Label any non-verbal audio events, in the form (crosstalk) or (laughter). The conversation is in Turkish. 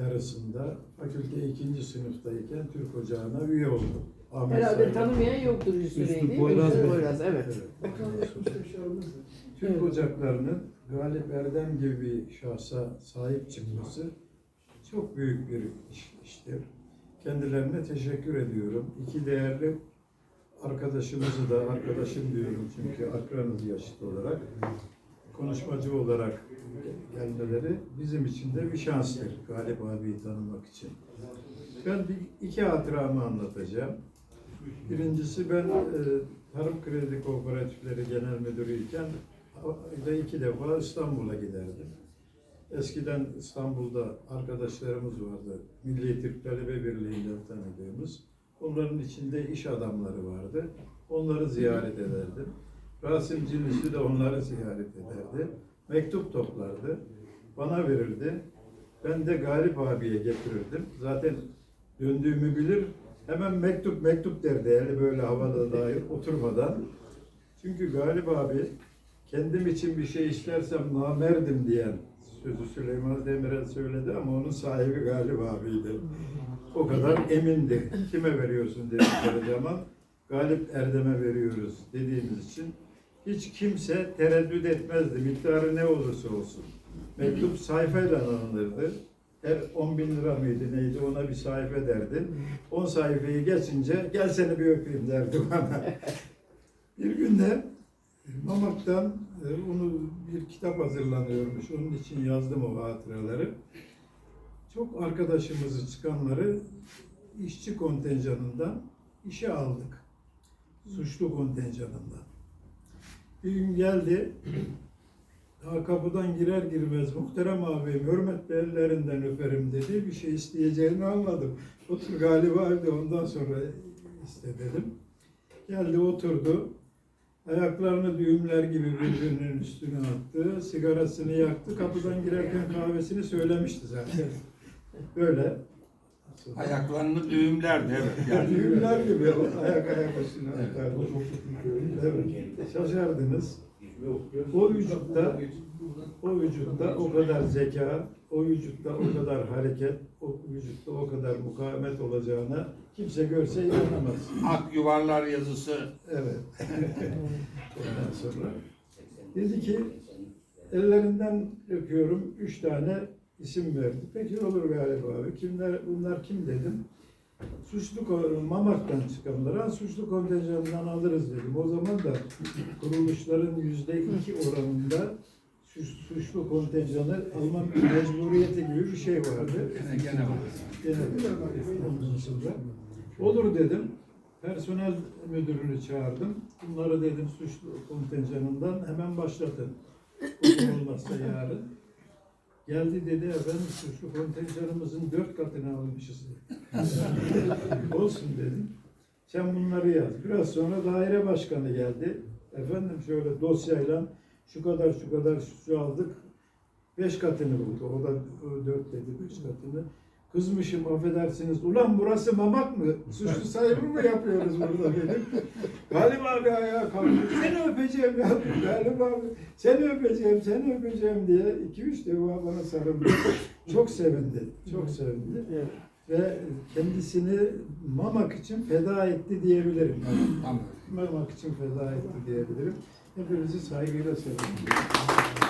yarısında fakülte ikinci sınıftayken Türk Ocağı'na üye oldum. Ahmet Herhalde Saygı. tanımayan yoktur Hüsnü Bey değil mi? Poyraz Hüsnü Bey. Poyraz, evet. Evet. Türk Evet. Ocakları'nın Galip Erdem gibi bir şahsa sahip çıkması çok büyük bir iş, iştir. Kendilerine teşekkür ediyorum. İki değerli arkadaşımızı da arkadaşım diyorum çünkü akranız yaşıt olarak konuşmacı olarak gelmeleri bizim için de bir şanstır Galip abiyi tanımak için. Ben bir, iki hatıramı anlatacağım. Birincisi ben e, Tarım Kredi Kooperatifleri Genel Müdürüyken ayda iki defa İstanbul'a giderdim. Eskiden İstanbul'da arkadaşlarımız vardı. Milli Türk Talebe Birliği'nden tanıdığımız. Onların içinde iş adamları vardı. Onları ziyaret ederdim. Rasim Cinlisi de onları ziyaret ederdi. Mektup toplardı. Bana verirdi. Ben de Galip abiye getirirdim. Zaten döndüğümü bilir. Hemen mektup mektup derdi. Eli böyle havada dair oturmadan. Çünkü Galip abi kendim için bir şey istersem namerdim diyen sözü Süleyman Demirel söyledi ama onun sahibi Galip abiydi. O kadar emindi. Kime veriyorsun dedikleri zaman Galip Erdem'e veriyoruz dediğimiz için hiç kimse tereddüt etmezdi. Miktarı ne olursa olsun. Mektup sayfayla alınırdı. Her 10 bin lira mıydı neydi ona bir sayfa derdi. 10 sayfayı geçince gel seni bir öpeyim derdi bana. (laughs) bir günde Mamak'tan e, onu bir kitap hazırlanıyormuş. Onun için yazdım o hatıraları. Çok arkadaşımızı çıkanları işçi kontenjanından işe aldık. Suçlu kontenjanından. Bir gün geldi. (clears throat) Daha kapıdan girer girmez muhterem abim hürmetle ellerinden öperim dedi. Bir şey isteyeceğini anladım. Otur galiba evde ondan sonra iste dedim. Geldi oturdu. Ayaklarını düğümler gibi birbirinin üstüne attı. Sigarasını yaktı. Kapıdan girerken kahvesini söylemişti zaten. (laughs) Böyle. Ayaklarını düğümlerdi evet. (laughs) Yani Düğümler gibi ayak ayak üstüne atardı. Evet. Şaşardınız. O vücutta o vücutta o kadar zeka, o vücutta o kadar hareket, o vücutta o kadar mukavemet olacağına kimse görse inanamaz. ak yuvarlar yazısı Evet. (laughs) Ondan sonra dedi ki ellerinden öpüyorum üç tane isim verdi. Peki olur galiba abi. Kimler bunlar kim dedim. Suçlu Mamak'tan çıkanlara suçlu kontenjanından alırız dedim. O zaman da kuruluşların yüzde iki oranında suç- suçlu kontenjanı alma mecburiyeti gibi bir şey vardı. gene gene var. Gene ondan sonra olur dedim. Personel müdürünü çağırdım. Bunları dedim suçlu kontenjanından hemen başlatın. Olmazsa yarın. Geldi dedi efendim suçlu kontenjanımızın dört katını almışız. (laughs) Olsun dedim. Sen bunları yaz. Biraz sonra daire başkanı geldi. Efendim şöyle dosyayla şu kadar şu kadar şu aldık. Beş katını buldu. O da dört dedi beş katını. Kızmışım affedersiniz. Ulan burası mamak mı? Suçlu sayımı mı yapıyoruz burada dedim. Galip abi ayağa kalktı. Seni öpeceğim ya. Galip abi seni öpeceğim, seni öpeceğim diye iki üç defa bana sarıldı. Çok sevindi. Çok sevindi. Evet. Ve kendisini Mamak için feda etti diyebilirim. Mamak için feda etti diyebilirim. Hepinizi saygıyla selamlıyorum.